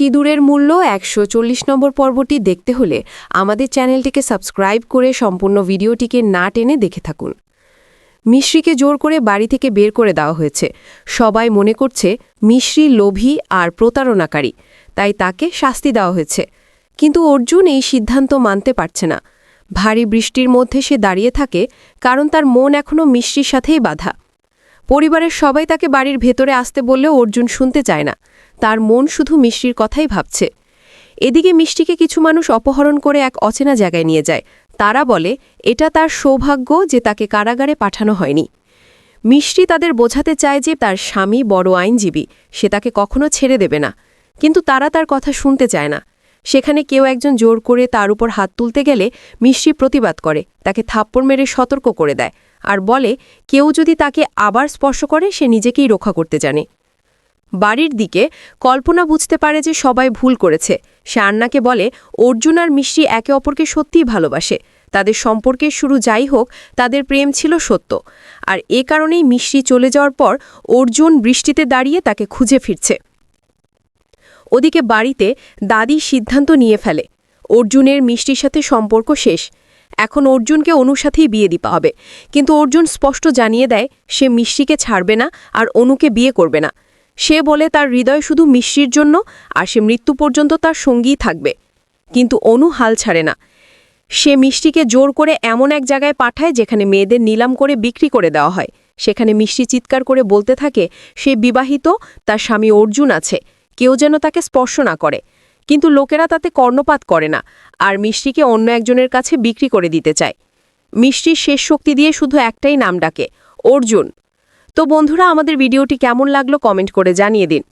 সিঁদুরের মূল্য একশো চল্লিশ নম্বর পর্বটি দেখতে হলে আমাদের চ্যানেলটিকে সাবস্ক্রাইব করে সম্পূর্ণ ভিডিওটিকে না টেনে দেখে থাকুন। মিশ্রিকে জোর করে বাড়ি থেকে বের করে দেওয়া হয়েছে। সবাই মনে করছে মিশ্রি লোভী আর প্রতারণাকারী, তাই তাকে শাস্তি দেওয়া হয়েছে। কিন্তু অর্জুন এই সিদ্ধান্ত মানতে পারছে না। ভারী বৃষ্টির মধ্যে সে দাঁড়িয়ে থাকে, কারণ তার মন এখনও মিশ্রির সাথেই বাধা। পরিবারের সবাই তাকে বাড়ির ভেতরে আসতে বললেও অর্জুন শুনতে চায় না। তার মন শুধু মিষ্টির কথাই ভাবছে। এদিকে মিষ্টিকে কিছু মানুষ অপহরণ করে এক অচেনা জায়গায় নিয়ে যায়। তারা বলে, এটা তার সৌভাগ্য যে তাকে কারাগারে পাঠানো হয়নি। মিষ্টি তাদের বোঝাতে চায় যে তার স্বামী বড় আইনজীবী, সে তাকে কখনো ছেড়ে দেবে না। কিন্তু তারা তার কথা শুনতে চায় না। সেখানে কেউ একজন জোর করে তার উপর হাত তুলতে গেলে মিষ্টি প্রতিবাদ করে, তাকে থাপ্পড় মেরে সতর্ক করে দেয় আর বলে, কেউ যদি তাকে আবার স্পর্শ করে, সে নিজেকেই রক্ষা করতে জানে। বাড়ির দিকে কল্পনা বুঝতে পারে যে সবাই ভুল করেছে। সে আন্নাকে বলে, অর্জুন আর মিষ্টি একে অপরকে সত্যিই ভালোবাসে। তাদের সম্পর্কের শুরু যাই হোক, তাদের প্রেম ছিল সত্য। আর এ কারণেই মিষ্টি চলে যাওয়ার পর অর্জুন বৃষ্টিতে দাঁড়িয়ে তাকে খুঁজে ফিরছে। ওদিকে বাড়িতে দাদি সিদ্ধান্ত নিয়ে ফেলে। অর্জুনের মিষ্টির সাথে সম্পর্ক শেষ। এখন অর্জুনকে অনুর সাথেই বিয়ে দিতে হবে। কিন্তু অর্জুন স্পষ্ট জানিয়ে দেয়, সে মিষ্টিকে ছাড়বে না আর অনুকে বিয়ে করবে না। সে বলে তার হৃদয় শুধু মিষ্টির জন্য আর সে মৃত্যু পর্যন্ত তার সঙ্গীই থাকবে। কিন্তু অনু হাল ছাড়ে না। সে মিষ্টিকে জোর করে এমন এক জায়গায় পাঠায় যেখানে মেয়েদের নিলাম করে বিক্রি করে দেওয়া হয়। সেখানে মিষ্টি চিৎকার করে বলতে থাকে, সে বিবাহিত, তার স্বামী অর্জুন আছে। কেউ যেন তাকে স্পর্শ না করে। কিন্তু লোকেরা তাতে কর্ণপাত করে না আর মিষ্টিকে অন্য একজনের কাছে বিক্রি করে দিতে চায়। মিষ্টির শেষ শক্তি দিয়ে শুধু একটাই নাম ডাকে, অর্জুন। তো বন্ধুরা, আমাদের ভিডিওটি কেমন লাগল কমেন্ট করে জানিয়ে দিন।